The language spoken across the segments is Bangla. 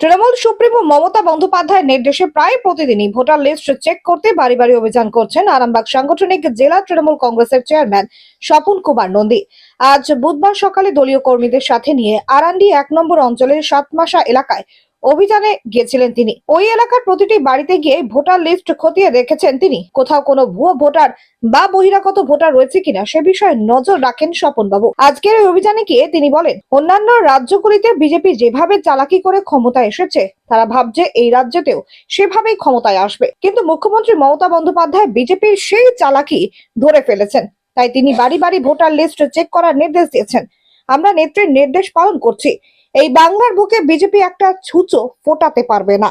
তৃণমূল সুপ্রিমো মমতা বন্দ্যোপাধ্যায়ের নির্দেশে প্রায় প্রতিদিনই ভোটার লিস্ট চেক করতে বাড়ি বাড়ি অভিযান করছেন আরামবাগ সাংগঠনিক জেলা তৃণমূল কংগ্রেসের চেয়ারম্যান স্বপন কুমার নন্দী। আজ বুধবার সকালে দলীয় কর্মীদের সাথে নিয়ে আরান্ডি এক নম্বর অঞ্চলের সাতমাসা এলাকায় অভিযানে গিয়েছিলেন তিনি। ওই এলাকার প্রতিটি বাড়িতে গিয়ে ভোটার লিস্ট খতিয়ে দেখেছেন তিনি। কোথাও কোনো ভুয়ো ভোটার বা বহিরাগত ভোটার রয়েছে কিনা সে বিষয়ে নজর রাখেন স্বপন বাবু আজকের এই অভিযানে গিয়ে তিনি বলেন, অন্যান্য রাজ্যগুলিতে বিজেপি যেভাবে চালাকি করে ক্ষমতায় এসেছে, তারা ভাবছে এই রাজ্যতেও সেভাবেই ক্ষমতায় আসবে। কিন্তু মুখ্যমন্ত্রী মমতা বন্দ্যোপাধ্যায় বিজেপির সেই চালাকি ধরে ফেলেছেন। তাই তিনি বাড়ি বাড়ি ভোটার লিস্ট চেক করার নির্দেশ দিয়েছেন। আমরা নেত্রীর নির্দেশ পালন করছি। এই বাংলার বুকে বিজেপি একটা ছুঁচো ফোটাতে পারবে না।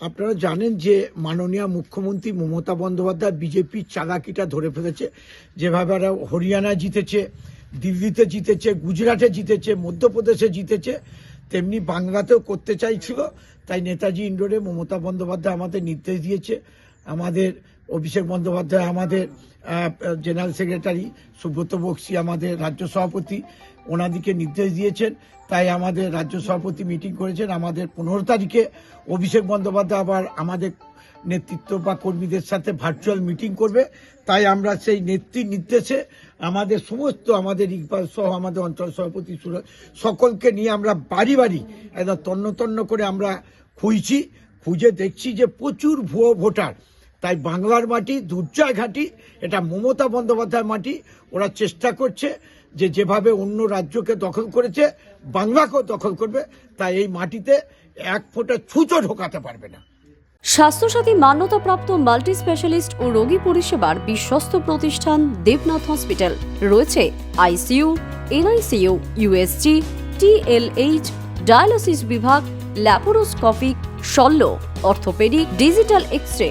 আপনারা জানেন যে মাননীয় মুখ্যমন্ত্রী মমতা বন্দ্যোপাধ্যায় বিজেপির চালাকিটা ধরে ফেলেছে। যেভাবে হরিয়ানা জিতেছে, দিল্লিতে জিতেছে, গুজরাটে জিতেছে, মধ্যপ্রদেশে জিতেছে, তেমনি বাংলাতেও করতে চাইছিল। তাই নেতাজি ইন্ডোরে মমতা বন্দ্যোপাধ্যায় আমাদের নির্দেশ দিয়েছে। আমাদের অভিষেক বন্দ্যোপাধ্যায় আমাদের জেনারেল সেক্রেটারি সুব্রত বক্সি আমাদের রাজ্য সভাপতি, ওনাদিকে নির্দেশ দিয়েছেন। তাই আমাদের রাজ্য সভাপতি মিটিং করেছেন। আমাদের পনেরো তারিখে অভিষেক বন্দ্যোপাধ্যায় আবার আমাদের নেতৃত্ব বা কর্মীদের সাথে ভার্চুয়াল মিটিং করবে। তাই আমরা সেই নেত্রীর নির্দেশে আমাদের সমস্ত, আমাদের ইকবাল সহ আমাদের অঞ্চল সভাপতি সকলকে নিয়ে আমরা বাড়ি বাড়ি একদম তন্ন তন্ন করে আমরা খুঁজছি। খুঁজে দেখছি যে প্রচুর ভুয়ো ভোটার তাই বাংলার মাটি, দুর্জয় ঘাটি, এটা মমতা বন্দ্যোপাধ্যায় মাটি, ওরা চেষ্টা করছে যে যেভাবে অন্য রাজ্যকে দখল করেছে, বাংলাকেও দখল করবে, তাই এই মাটিতে এক ফোঁটা ছুঁচো ঢোকাতে পারবে না। স্বাস্থ্যসাথী মান্যতাপ্রাপ্ত মাল্টি স্পেশালিস্ট ও রোগী পরিষেবার বিশ্বস্ত প্রতিষ্ঠান দেবনাথ হসপিটাল। রয়েছে ICU NICU USG TLH dialysis বিভাগ, ল্যাপারোস্কোপিক, শল্য, অর্থোপেডিক, ডিজিটাল এক্স রে